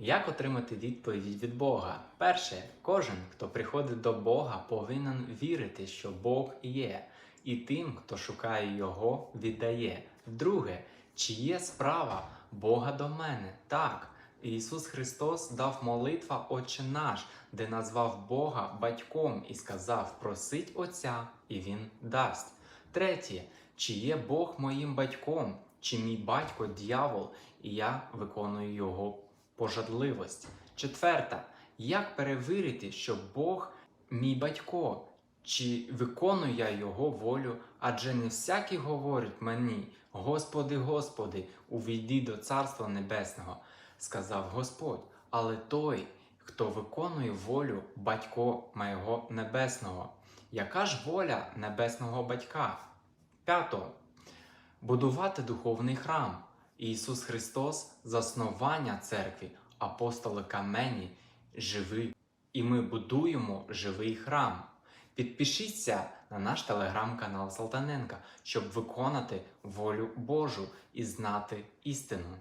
Як отримати відповідь від Бога? Перше, кожен, хто приходить до Бога, повинен вірити, що Бог є, і тим, хто шукає Його, віддає. Друге, чи є справа Бога до мене? Так. Ісус Христос дав молитва Отче наш, де назвав Бога батьком і сказав: Просить Отця, і Він дасть. Третє, чи є Бог моїм батьком, чи мій батько дьявол, і я виконую його пожадливість. Четверта, як перевірити, що Бог мій батько, чи виконую я його волю, адже не всякий говорить мені, Господи, Господи, увійди до Царства Небесного, сказав Господь, але той, хто виконує волю батько моєго небесного. Яка ж воля небесного батька? П'ято. Будувати духовний храм. Ісус Христос заснування церкви, апостоли камені, живі. І ми будуємо живий храм. Підпишіться на наш телеграм-канал Салтаненка, щоб виконати волю Божу і знати істину.